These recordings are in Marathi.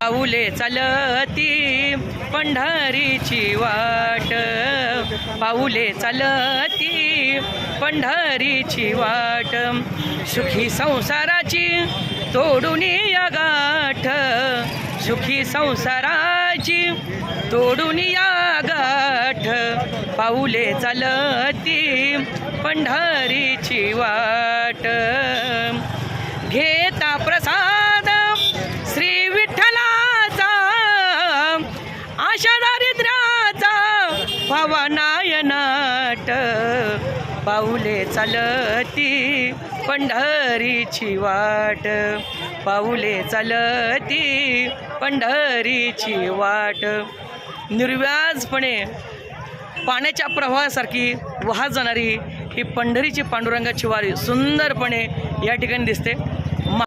पाऊले चालती पंढरीची वाट. पाऊले चालती पंढरीची वाट. सुखी संसाराची तोडून या गाठ. सुखी संसाराची तोडून या गाठ. पाऊले चालती पंढरीची वाट. घेता प्रसाद श्री विठ्ठलाचा आशा दारिद्र्याचा भवनायनाट. पाऊले चालती पंढरीची वाट. पाऊले चालती पंढरीची वाट. निर्व्याजपणे पाण्याच्या प्रवाहासारखी वाहत जाणारी ही पंढरीची पांडुरंगाची वारी सुंदरपणे या ठिकाणी दिसते मा-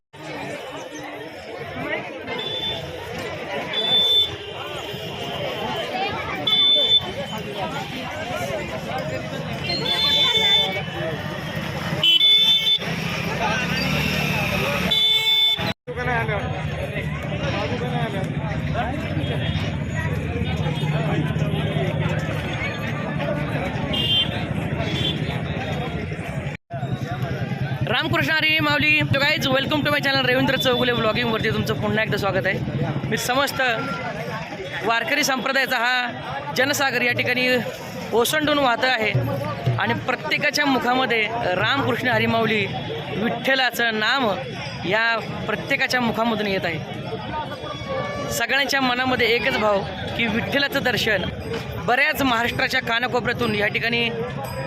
रामकृष्ण हरी माऊली. तो काहीच welcome to my channel Ravindra Chaugule ब्लॉगिंगवरती तुमचं पुन्हा एकदा स्वागत आहे. मी समस्त वारकरी संप्रदायाचा हा जनसागर या ठिकाणी ओसंडून वाहत आहे. आणि प्रत्येकाच्या मुखामध्ये रामकृष्ण हरिमाऊली विठ्ठलाचं नाम या प्रत्येकाच्या मुखामधून येत आहे. सगळ्यांच्या मनामध्ये एकच भाव की विठ्ठलाचं दर्शन. बऱ्याच महाराष्ट्राच्या कानाकोपऱ्यातून या ठिकाणी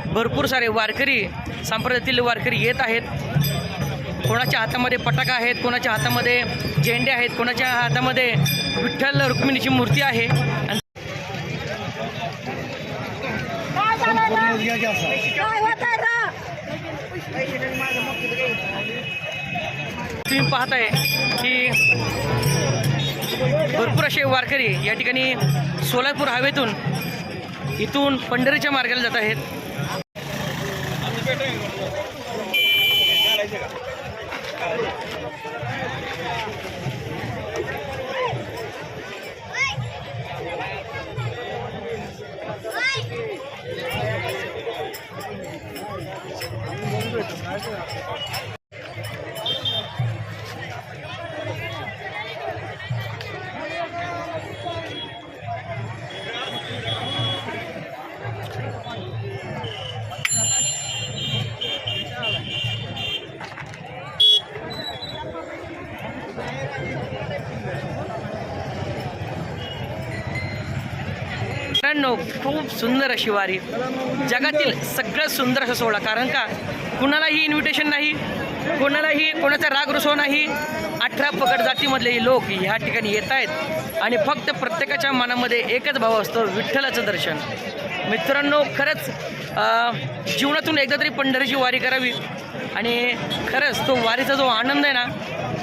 भरपूर सारे वारकरी संप्रदायातील वारकरी येत आहेत. कोणाच्या हातामध्ये पटाका आहेत कोणाच्या हातामध्ये झेंडे आहेत कोणाच्या हातामध्ये विठ्ठल रुक्मिणीची मूर्ती आहे. तुम्ही पाहताय की भरपूर असे वारकरी या ठिकाणी सोलापूर हवेतून इथून पंढरीच्या मार्गाला जात आहेत. खूप सुंदर अशी वारी. जगातील सगळ्यात सुंदर असा सोहळा. कारण का? कुणालाही इन्व्हिटेशन नाही कोणालाही कोणाचा राग रुसव नाही. अठरा पगड जातीमधले लोक ह्या ठिकाणी येत आहेत आणि फक्त प्रत्येकाच्या मनामध्ये एकच भाव असतो विठ्ठलाचं दर्शन. मित्रांनो खरंच जीवनातून एकदा तरी पंढरीची वारी करावी. आणि खरंच तो वारीचा जो आनंद आहे ना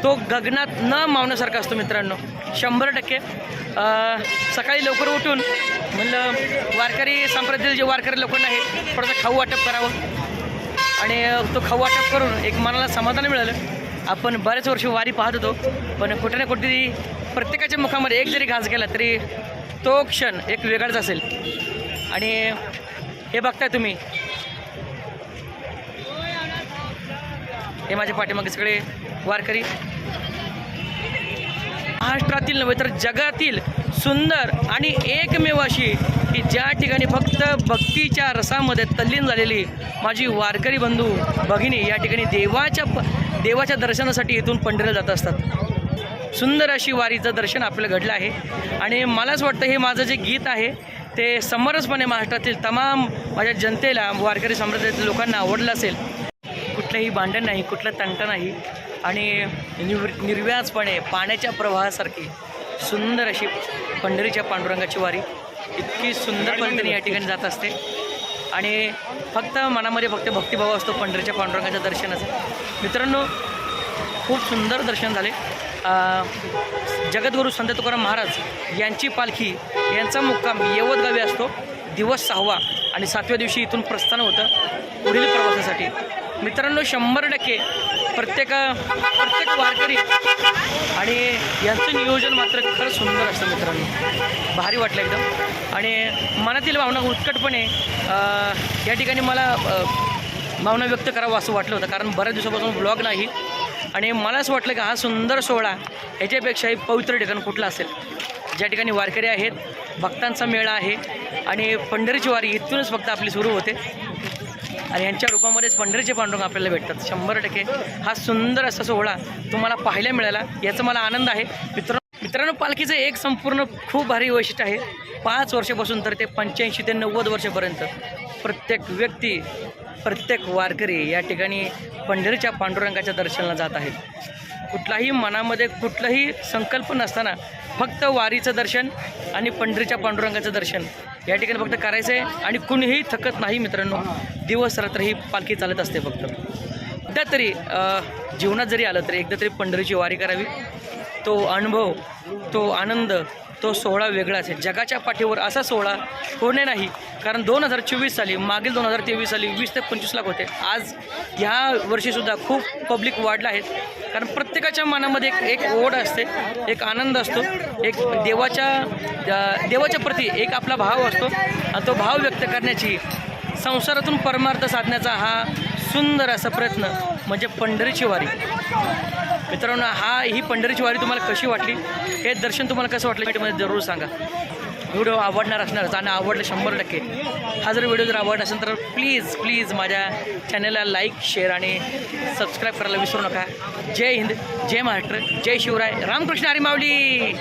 तो गगनात न मावण्यासारखा असतो मित्रांनो. शंभर टक्के. सकाळी लवकर उठून म्हणलं वारकरी संप्रदायातील जे वारकरी लोकांना आहेत थोडंसं खाऊ वाटप करावं. आणि तो खाऊ वाटप करून एक मनाला समाधान मिळालं. आपण बरेच वर्ष वारी पाहत होतो पण कुठे ना कुठेतरी प्रत्येकाच्या मुखामध्ये एक जरी घास गेला तरी तो क्षण एक वेगळाच असेल. आणि हे बघताय तुम्ही. हे माझ्या पाठीमागे सगळे वारकरी. महाराष्ट्रातील नव्हे तर जगातील सुंदर आणि एकमेव अशी की ज्या ठिकाणी फक्त भक्तीच्या रसामध्ये तल्लीन झालेली माझी वारकरी बंधू भगिनी या ठिकाणी देवाच्या प देवाच्या दर्शनासाठी इथून पंढरीला जात असतात. सुंदर अशी वारीचं दर्शन आपल्याला घडलं आहे. आणि मलाच वाटतं हे माझं जे गीत आहे ते समरसपणे महाराष्ट्रातील तमाम माझ्या जनतेला वारकरी संप्रदायातील लोकांना आवडलं असेल. कुठलंही भांडण नाही कुठलं तंट नाही. आणि निर् निर्व्याजपणे पाण्याच्या प्रवाहासारखी सुंदर अशी पंढरीच्या पांडुरंगाची वारी इतकी सुंदर पद्धतीने या ठिकाणी जात असते. आणि फक्त मनामध्ये फक्त भक्तिभाव असतो पंढरीच्या पांडुरंगाच्या दर्शनाचा. मित्रांनो खूप सुंदर दर्शन झाले. जगद्गुरू संत तुकाराम महाराज यांची पालखी यांचा मुक्काम यवत गावी असतो. दिवस सहावा आणि सातव्या दिवशी इथून प्रस्थान होतं पुढील प्रवासासाठी. मित्रांनो शंभर टक्के प्रत्येक प्रत्येक वारकरी आणि यांचं नियोजन मात्र खरंच सुंदर असतं मित्रांनो. भारी वाटलं एकदम. आणि मनातील भावना उत्कटपणे या ठिकाणी मला भावना व्यक्त करावं असं वाटलं होतं. कारण बऱ्याच दिवसापासून ब्लॉग नाही. आणि मला असं वाटलं की हा सुंदर सोहळा ह्याच्यापेक्षाही पवित्र ठिकाण कुठलं असेल? ज्या ठिकाणी वारकरी आहेत भक्तांचा मेळा आहे आणि पंढरीची वारी इथूनच फक्त आपली सुरू होते. आणि यांच्या पंढरीचे पांडुरंग आपल्याला भेटतात. शंभर टक्के हा सुंदर असा सोहळा तुम्हाला पाहायला मिळाला. याचा मला आनंद आहे. मित्र मित्रांनो पालखीचं एक संपूर्ण खूप भारी वैशिष्ट्य आहे. पाच वर्षापासून तर ते पंच्याऐंशी ते नव्वद वर्षापर्यंत प्रत्येक व्यक्ती प्रत्येक वारकरी या ठिकाणी पंढरीच्या पांडुरंगाच्या दर्शनाला जात आहेत. कुठलाही मनामध्ये कुठलाही संकल्प नसताना फक्त वारीचं दर्शन आणि पंढरीच्या पांडुरंगाचं दर्शन. या ठिकाणी फक्त करायचं आहे आणि कुणीही थकत नाही मित्रांनो. दिवस रात्र ही पालखी चालत असते फक्त. एकदा तरी जीवनात जरी आलं तरी एकदा तरी पंढरीची वारी करावी. तो अनुभव तो आनंद तो सोहळा वेगळाच आहे. जगाच्या पाठीवर असा सोहळा होणे नाही. कारण दोन हजार चोवीस साली मागील दोन हजार तेवीस साली वीस ते पंचवीस लाख होते. आज ह्या वर्षीसुद्धा खूप पब्लिक वाढलं आहे. कारण प्रत्येकाच्या मनामध्ये एक एक ओढ असते एक आनंद असतो एक देवाच्या देवाच्या प्रती एक आपला भाव असतो. आणि तो भाव व्यक्त करण्याची संसारातून परमार्थ साधण्याचा हा सुंदर असा प्रयत्न म्हणजे पंढरीची वारी. मित्रांनो हा ही पंढरीची वारी तुम्हाला कशी वाटली? हे दर्शन तुम्हाला कसं वाटलं? मीटमध्ये जरूर सांगा. व्हिडिओ आवडणार असणारच आणि आवडलं शंभर टक्के. हा जर व्हिडिओ जर आवडला असेल तर प्लीज प्लीज माझ्या चॅनलला लाईक शेअर आणि सबस्क्राईब करायला विसरू नका. जय हिंद जय महाराष्ट्र जय शिवराय. रामकृष्ण हरी माऊली!